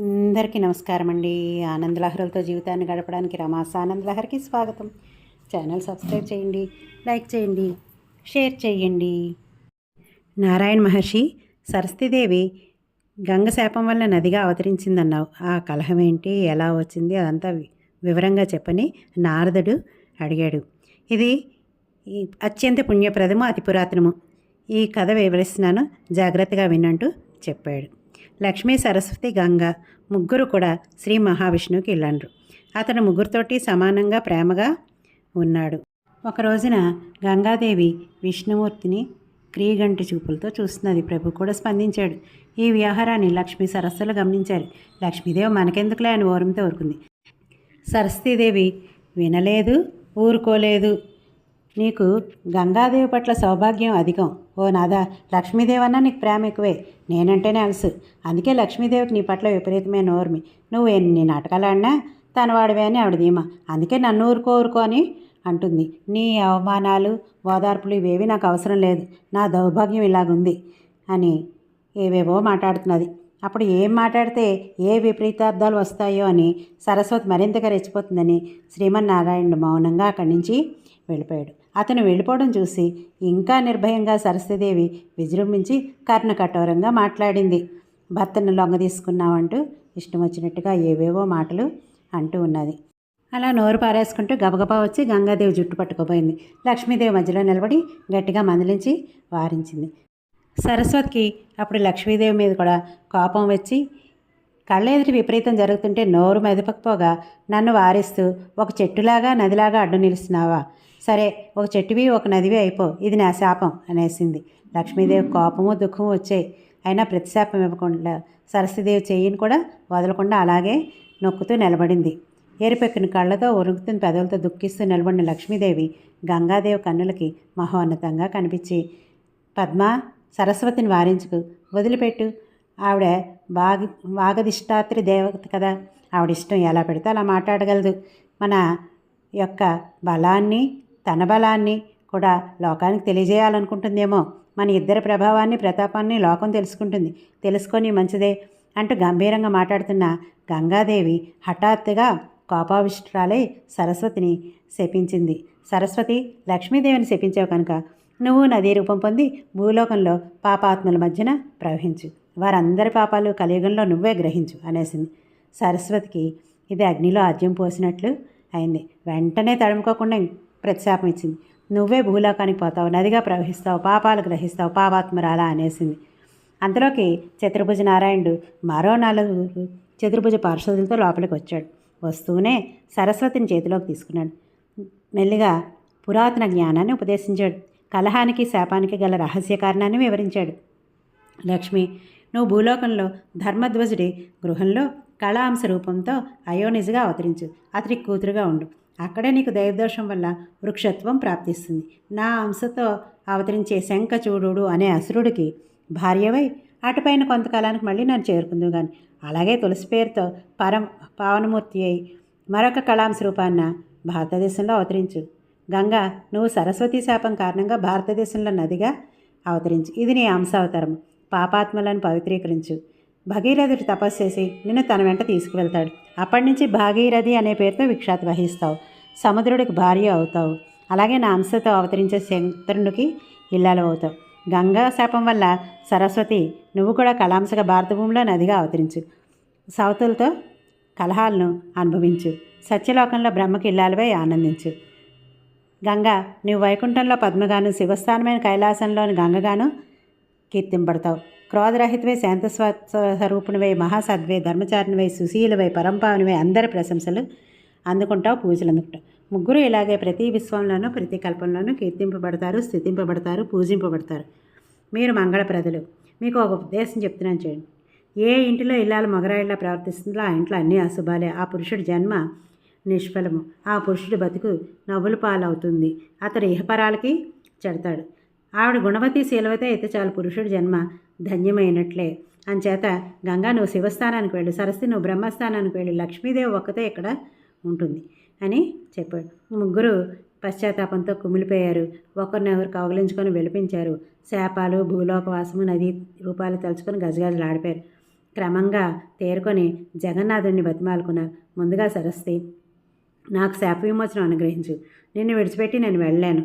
అందరికీ నమస్కారం అండి ఆనంద్ లహరులతో జీవితాన్ని గడపడానికి రమాస ఆనందలహరికి స్వాగతం. ఛానల్ సబ్స్క్రైబ్ చేయండి లైక్ చేయండి షేర్ చేయండి. నారాయణ మహర్షి సరస్వతీదేవి గంగ శాపం వల్ల నదిగా అవతరించిందన్నావు. ఆ కలహం ఏంటి? ఎలా వచ్చింది? అదంతా వివరంగా చెప్పని నారదుడు అడిగాడు. ఇది అత్యంత పుణ్యప్రదము అతి పురాతనము. ఈ కథ వివరిస్తున్నాను జాగ్రత్తగా వినంటూ చెప్పాడు. లక్ష్మీ సరస్వతి గంగ ముగ్గురు కూడా శ్రీ మహావిష్ణువుకి వెళ్ళండ్రు అతను ముగ్గురితోటి సమానంగా ప్రేమగా ఉన్నాడు. ఒక రోజున గంగాదేవి విష్ణుమూర్తిని క్రియగంటి చూపులతో చూస్తున్నది. ప్రభు కూడా స్పందించాడు. ఈ వ్యవహారాన్ని లక్ష్మీ సరస్సులు గమనించారు. లక్ష్మీదేవి మనకెందుకులే అని ఓరంతో ఊరుకుంది. సరస్వతీదేవి వినలేదు ఊరుకోలేదు. నీకు గంగాదేవి పట్ల సౌభాగ్యం అధికం. ఓ నాదా లక్ష్మీదేవి అన్న నీకు ప్రేమ ఎక్కువే. నేనంటేనే అలసు. అందుకే లక్ష్మీదేవికి నీ పట్ల విపరీతమైన ఓర్మి నువ్వు ఎన్ని నాటకాలు ఆడినా తన వాడివే అని ఆవిడ ధీమా. అందుకే నన్ను ఊరుకో ఊరుకో అని అంటుంది. నీ అవమానాలు ఓదార్పులు ఇవేవి నాకు అవసరం లేదు. నా దౌర్భాగ్యం ఇలాగుంది అని ఏవేవో మాట్లాడుతున్నది. అప్పుడు ఏం మాట్లాడితే ఏ విపరీతార్థాలు వస్తాయో అని సరస్వతి మరింతగా రెచ్చిపోతుందని శ్రీమన్నారాయణుడు మౌనంగా అక్కడి నుంచి వెళ్ళిపోయాడు. అతను వెళ్ళిపోవడం చూసి ఇంకా నిర్భయంగా సరస్వదేవి విజృంభించి కర్ణ కఠోరంగా మాట్లాడింది. భర్తను లొంగ తీసుకున్నామంటూ ఇష్టం వచ్చినట్టుగా ఏవేవో మాటలు అంటూ ఉన్నది. అలా నోరు పారేసుకుంటూ గబగబా వచ్చి గంగాదేవి జుట్టు పట్టుకుపోయింది. లక్ష్మీదేవి మధ్యలో నిలబడి గట్టిగా మందలించి వారించింది. సరస్వతికి అప్పుడు లక్ష్మీదేవి మీద కూడా కోపం వచ్చి కళ్ళెదుటి విపరీతం జరుగుతుంటే నోరు మెదపకపోగా నన్ను వారిస్తూ ఒక చెట్టులాగా నదిలాగా అడ్డు నిలుస్తున్నావా? సరే ఒక చెట్టువి ఒక నదివి అయిపో. ఇది నా శాపం అనేసింది. లక్ష్మీదేవి కోపము దుఃఖము వచ్చాయి. అయినా ప్రతిశాపం ఇవ్వకుండా సరస్వతిదేవి చెయ్యిని కూడా వదలకుండా అలాగే నొక్కుతూ నిలబడింది. ఏరిపెక్కిన కళ్ళతో ఉరుకుతున్న పెదవులతో దుఃఖిస్తూ నిలబడిన లక్ష్మీదేవి గంగాదేవి కన్నులకి మహోన్నతంగా కనిపించి పద్మ సరస్వతిని వారించుకు. వదిలిపెట్టు. ఆవిడ వాగ వాగదిష్టాత్రి దేవత కదా. ఆవిడ ఇష్టం ఎలా పెడితే అలా మాట్లాడగలదు. మన యొక్క బలాన్ని తన బలాన్ని కూడా లోకానికి తెలియజేయాలనుకుంటుందేమో. మన ఇద్దరి ప్రభావాన్ని ప్రతాపాన్ని లోకం తెలుసుకుంటుంది. తెలుసుకొని మంచిదే అంటూ గంభీరంగా మాట్లాడుతున్న గంగాదేవి హఠాత్తుగా కోపావిష్టురాలై సరస్వతిని శపించింది. సరస్వతి లక్ష్మీదేవిని శపించావు కనుక నువ్వు నదీ రూపం పొంది భూలోకంలో పాపాత్మల మధ్యన ప్రవహించు. వారందరి పాపాలు కలియుగంలో నువ్వే గ్రహించు అనేసింది. సరస్వతికి ఇది అగ్నిలో ఆద్యం పోసినట్లు అయింది. వెంటనే తడుముకోకుండా ప్రతిశాపం ఇచ్చింది. నువ్వే భూలోకానికి పోతావు నదిగా ప్రవహిస్తావు పాపాలు గ్రహిస్తావు పాపాత్మరాలా అనేసింది. అంతలోకి చతుర్భుజ నారాయణుడు మరో నలుగురు చతుర్భుజ పార్షదులతో లోపలికి వచ్చాడు. వస్తూనే సరస్వతిని చేతిలోకి తీసుకున్నాడు. మెల్లిగా పురాతన జ్ఞానాన్ని ఉపదేశించాడు. కలహానికి శాపానికి గల రహస్య కారణాన్ని వివరించాడు. లక్ష్మి నువ్వు భూలోకంలో ధర్మధ్వజుడి గృహంలో కళాంశ రూపంతో అయోనిజగా అవతరించు. అతనికి కూతురుగా ఉండు. అక్కడే నీకు దైవదోషం వల్ల వృక్షత్వం ప్రాప్తిస్తుంది. నా అంశతో అవతరించే శంఖచూడు అనే అసురుడికి భార్యవై అటుపైన కొంతకాలానికి మళ్ళీ నన్ను చేరుకుందు కానీ అలాగే తులసి పేరుతో పరం పావనమూర్తి అయి మరొక కళాంశ రూపాన్న భారతదేశంలో అవతరించు. గంగా నువ్వు సరస్వతి శాపం కారణంగా భారతదేశంలో నదిగా అవతరించు. ఇది నీ అంశావతారం పాపాత్మలను పవిత్రీకరించు. భగీరథుడు తపస్సు చేసి నిన్ను తన వెంట తీసుకువెళ్తాడు. అప్పటి నుంచి భాగీరథి అనే పేరుతో విఖ్యాతి వహిస్తావు. సముద్రుడికి భార్య అవుతావు. అలాగే నా అంశతో అవతరించే శంకరునికి ఇల్లాలు అవుతావు. గంగా శాపం వల్ల సరస్వతి నువ్వు కూడా కళాంశగా భారత భూమిలో నదిగా అవతరించు. సవతులతో కలహాలను అనుభవించు. సత్యలోకంలో బ్రహ్మకి ఇల్లాలపై ఆనందించు. గంగా నీవు వైకుంఠంలో పద్మగాను శివస్థానమైన కైలాసంలోని గంగగాను కీర్తింపడతావు. క్రోధరహితవై శాంత స్వరూపునివై మహాసద్వై ధర్మచారినివై సుశీలవై పరంపావనివై అందరి ప్రశంసలు అందుకుంటావు పూజలు అందుకుంటావు ముగ్గురు ఇలాగే ప్రతి విశ్వంలోనూ ప్రతి కల్పంలోనూ కీర్తింపబడతారు స్థితింపబడతారు పూజింపబడతారు. మీరు మంగళప్రదలు మీకు ఒక ఉద్దేశం చెప్తున్నాను చేయండి ఏ ఇంటిలో ఇల్లాలు మగరాయిలా ప్రవర్తిస్తుందో ఆ ఇంట్లో అన్ని అశుభాలే. ఆ పురుషుడి జన్మ నిష్ఫలము. ఆ పురుషుడి బతుకు నవ్వుల పాలవుతుంది. అతడు ఇహపరాలకి చెడతాడు. ఆవిడ గుణవతి శీలవతే అయితే చాలు పురుషుడి జన్మ ధన్యమైనట్లే. అంచేత గంగా నువ్వు శివస్థానానికి వెళ్ళు. సరస్వతి నువ్వు బ్రహ్మస్థానానికి వెళ్ళు. లక్ష్మీదేవి ఒక్కతే ఇక్కడ ఉంటుంది. అని చెప్పాడు. ముగ్గురు పశ్చాత్తాపంతో కుమిలిపోయారు. ఒకరినొకరు కౌగిలించుకొని వెలిపించారు శాపాలు భూలోకవాసము నది రూపాలు తలుచుకొని గజగజలాడిపోయారు క్రమంగా తేరుకొని జగన్నాథుడిని బతిమాలుకున్నారు. ముందుగా సరస్తి నాకు శాప విమోచనం అనుగ్రహించు. నిన్ను విడిచిపెట్టి నేను వెళ్ళలేను.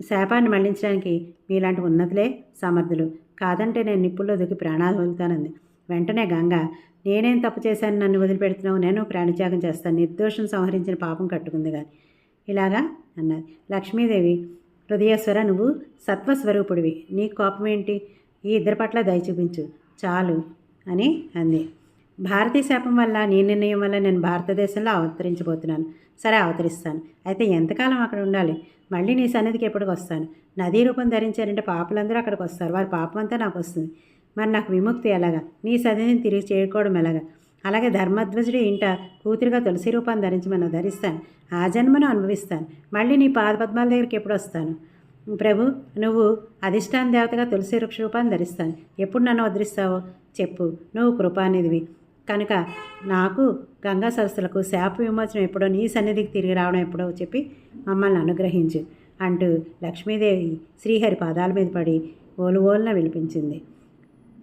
శాపాన్ని మళ్ళించడానికి మీలాంటి ఉన్నతులే సమర్థులు. కాదంటే నేను నిప్పుల్లో దూకి ప్రాణాలు వదులుతానంది. వెంటనే గంగ నేనేం తప్పు చేశాను నన్ను వదిలిపెడుతున్నావు? నేను ప్రాణత్యాగం చేస్తాను. నిర్దోషం సంహరించిన పాపం కట్టుకుంది కానీ ఇలాగా అన్నది. లక్ష్మీదేవి హృదయేశ్వర నువ్వు సత్వస్వరూపుడివి. నీ కోపం ఏంటి ఈ ఇద్దరి పట్ల దయ చూపించు. చాలు అని అంది. భారతీయ శాపం వల్ల నీ నిర్ణయం వల్ల నేను భారతదేశంలో అవతరించబోతున్నాను. సరే అవతరిస్తాను. అయితే ఎంతకాలం అక్కడ ఉండాలి? మళ్ళీ నీ సన్నిధికి ఎప్పటికి వస్తాను నదీ రూపం ధరించారంటే పాపలందరూ అక్కడికి వస్తారు వారి పాపం అంతా నాకు వస్తుంది. మరి నాకు విముక్తి ఎలాగా? నీ సన్నిధిని తిరిగి చేరుకోవడం ఎలాగా? అలాగే ధర్మధ్వజుడి ఇంట కూతురుగా తులసి రూపాన్ని ధరించమని ధరిస్తాను. ఆ జన్మను అనుభవిస్తాను. మళ్ళీ నీ పాదపద్మాల దగ్గరికి ఎప్పుడు వస్తాను? ప్రభు నువ్వు అధిష్టాన దేవతగా తులసి వృక్ష రూపాన్ని ధరిస్తాను. ఎప్పుడు నన్ను వదిలిస్తావో చెప్పు. నువ్వు కృపానిధివి. కనుక నాకు గంగా సరస్సులకు శాప విమోచనం ఎప్పుడో నీ సన్నిధికి తిరిగి రావడం ఎప్పుడో చెప్పి మమ్మల్ని అనుగ్రహించు అంటూ లక్ష్మీదేవి శ్రీహరి పాదాల మీద పడి ఓలు ఓలున విలిపించింది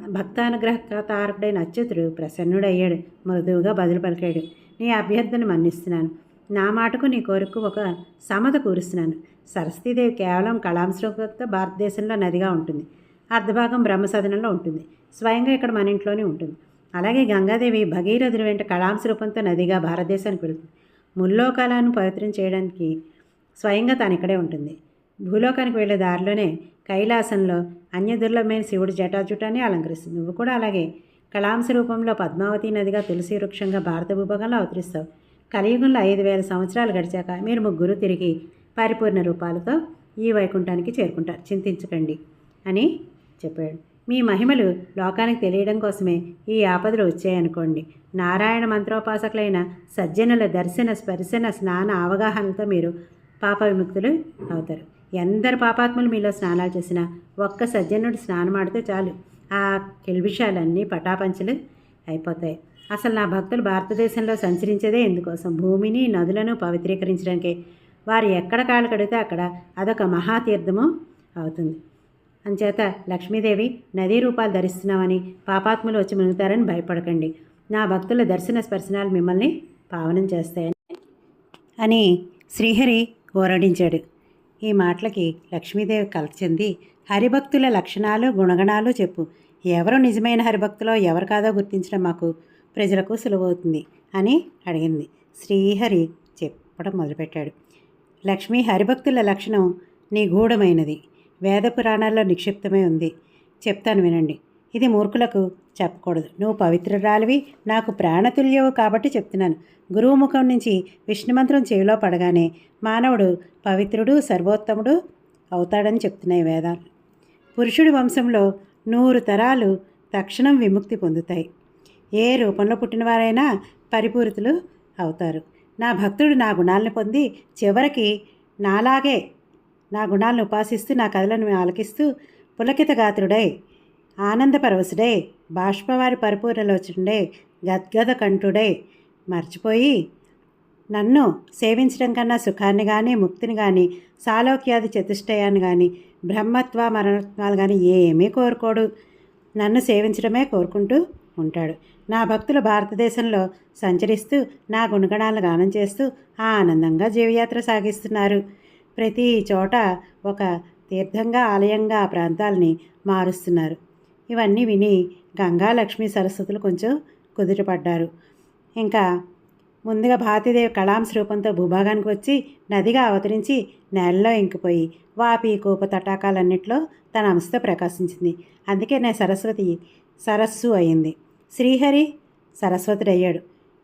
భక్తానుగ్రహ తారకుడైన అచ్యుతుడు ప్రసన్నుడయ్యాడు. మృదువుగా బదులు పలికాడు నీ అభ్యర్థన మన్నిస్తున్నాను. నా మాటకు నీ కోరికు ఒక సమత కూరుస్తున్నాను. సరస్వతీదేవి కేవలం కళాంశ్రూపంతో భారతదేశంలో నదిగా ఉంటుంది. అర్ధభాగం బ్రహ్మసదనంలో ఉంటుంది. స్వయంగా ఇక్కడ మన ఇంట్లోనే ఉంటుంది. అలాగే గంగాదేవి భగీరథుడి వెంట కళాంశరూపంతో నదిగా భారతదేశానికి వెళుతుంది. ముల్లోకాలను పవిత్రం చేయడానికి స్వయంగా తాను ఇక్కడే ఉంటుంది. భూలోకానికి వెళ్ళే దారిలోనే కైలాసంలో అన్యదుర్లభమైన శివుడు జటాజుటాన్ని అలంకరిస్తుంది. నువ్వు కూడా అలాగే. కళాంశ రూపంలో పద్మావతి నదిగా తులసి వృక్షంగా భారత భూభాగంలో అవతరిస్తావు. కలియుగంలో ఐదు వేల సంవత్సరాలు గడిచాక మీరు ముగ్గురు తిరిగి పరిపూర్ణ రూపాలతో ఈ వైకుంఠానికి చేరుకుంటారు. చింతించకండి అని చెప్పాడు. మీ మహిమలు లోకానికి తెలియడం కోసమే ఈ ఆపదలు వచ్చాయనుకోండి. నారాయణ మంత్రోపాసకులైన సజ్జనుల దర్శన స్పర్శన స్నాన అవగాహనతో మీరు పాప విముక్తులు అవుతారు. ఎందరు పాపాత్ములు మీలో స్నానాలు చేసినా ఒక్క సజ్జనుడు స్నానం ఆడితే చాలు. ఆ కిల్బిషాలన్నీ పటాపంచలు అయిపోతాయి. అసలు నా భక్తులు భారతదేశంలో సంచరించేదే ఎందుకోసం? భూమిని నదులను పవిత్రీకరించడానికే. వారు ఎక్కడ కాలు కడితే అక్కడ అదొక మహాతీర్థము అవుతుంది. అంచేత లక్ష్మీదేవి నదీ రూపాలు ధరిస్తున్నామని పాపాత్ములు వచ్చి మునుగుతారని భయపడకండి. నా భక్తుల దర్శన స్పర్శనాలు మిమ్మల్ని పావనం చేస్తాయని అని శ్రీహరి ఓరడించాడు. ఈ మాటలకి లక్ష్మీదేవి కలచెంది హరిభక్తుల లక్షణాలు గుణగణాలు చెప్పు. ఎవరు నిజమైన హరిభక్తులో ఎవరు కాదో గుర్తించడం మాకు ప్రజలకు సులువవుతుంది అని అడిగింది. శ్రీహరి చెప్పడం మొదలుపెట్టాడు. లక్ష్మీ హరిభక్తుల లక్షణం నిగూఢమైనది వేద పురాణాల్లో నిక్షిప్తమై ఉంది. చెప్తాను వినండి. ఇది మూర్ఖులకు చెప్పకూడదు. నువ్వు పవిత్రురాలివి నాకు ప్రాణతుల్యవు కాబట్టి చెప్తున్నాను. గురువు ముఖం నుంచి విష్ణుమంత్రం చెవిలో పడగానే మానవుడు పవిత్రుడు సర్వోత్తముడు అవుతాడని చెప్తున్నాయి వేదాలు. పురుషుడి వంశంలో నూరు తరాలు తక్షణం విముక్తి పొందుతాయి. ఏ రూపంలో పుట్టినవారైనా పరిపూరితులు అవుతారు. నా భక్తుడు నా గుణాలను పొంది చివరికి నాలాగే నా గుణాలను ఉపాసిస్తూ నా కథలను ఆలకిస్తూ పులకిత గాత్రుడై ఆనందపరవశుడై బాష్పవారి పరిపూర్ణలోచుండే గద్గద కంఠుడై. మర్చిపోయి నన్ను సేవించడం కన్నా సుఖాన్ని కానీ ముక్తిని కానీ సాలోక్యాది చతుష్టయాన్ని కానీ బ్రహ్మత్వ మరణత్వాలు కానీ ఏమీ కోరుకోడు. నన్ను సేవించడమే కోరుకుంటూ ఉంటాడు. నా భక్తులు భారతదేశంలో సంచరిస్తూ నా గుణగణాలను గానం చేస్తూ ఆనందంగా జీవయాత్ర సాగిస్తున్నారు. ప్రతి చోట ఒక తీర్థంగా ఆలయంగా ఆ ప్రాంతాలని మారుస్తున్నారు. ఇవన్నీ విని గంగా లక్ష్మి సరస్వతులు కొంచెం కుదుటపడ్డారు. ఇంకా ముందుగా భారతీదేవి కళాంశ రూపంతో భూభాగానికి వచ్చి నదిగా అవతరించి నేలలో ఇంకిపోయి వాపి కూప తటాకాలన్నింటిలో తన అంశతో ప్రకాశించింది. అందుకే నేను సరస్వతి సరస్సు అయింది. శ్రీహరి సరస్వతుడయ్యాడు.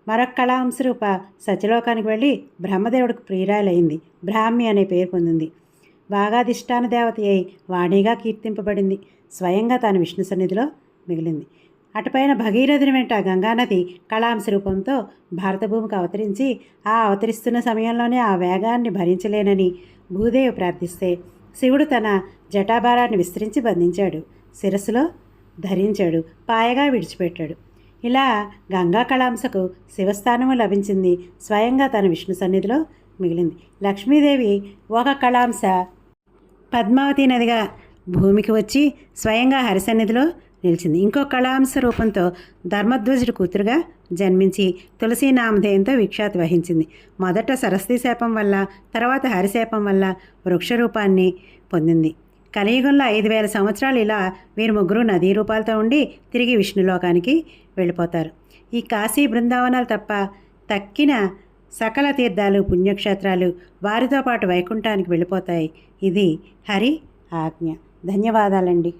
మరొక కళాంశ రూప సత్యలోకానికి వెళ్ళి బ్రహ్మదేవుడికి ప్రియురాలైంది బ్రాహ్మి అనే పేరు పొందింది. బాగాధిష్టాన దేవత అయి వాణిగా కీర్తింపబడింది. స్వయంగా తాను విష్ణు సన్నిధిలో మిగిలింది. అటుపైన భగీరథుని వెంట గంగానది కళాంశ రూపంతో భారతభూమికి అవతరించి ఆ అవతరిస్తున్న సమయంలోనే ఆ వేగాన్ని భరించలేనని భూదేవి ప్రార్థిస్తే శివుడు తన జటాభారాన్ని విస్తరించి బంధించాడు. శిరస్సులో ధరించాడు. పాయగా విడిచిపెట్టాడు. ఇలా గంగా కళాంశకు శివస్థానము లభించింది. స్వయంగా తన విష్ణు సన్నిధిలో మిగిలింది. లక్ష్మీదేవి ఒక కళాంశ పద్మావతి నదిగా భూమికి వచ్చి స్వయంగా హరిసన్నిధిలో నిలిచింది. ఇంకో కళాంశ రూపంతో ధర్మధ్వజుడి కూతురుగా జన్మించి తులసి నామధేయంతో విఖ్యాతి వహించింది. మొదట సరస్వతి శాపం వల్ల తర్వాత హరిశాపం వల్ల వృక్ష రూపాన్ని పొందింది. కలియుగంలో ఐదు వేల సంవత్సరాలు ఇలా వీరు ముగ్గురు నదీ రూపాలతో ఉండి తిరిగి విష్ణులోకానికి వెళ్ళిపోతారు. ఈ కాశీ బృందావనాలు తప్ప తక్కిన సకల తీర్థాలు పుణ్యక్షేత్రాలు వారితో పాటు వైకుంఠానికి వెళ్ళిపోతాయి. ఇది హరి ఆజ్ఞ. ధన్యవాదాలండి.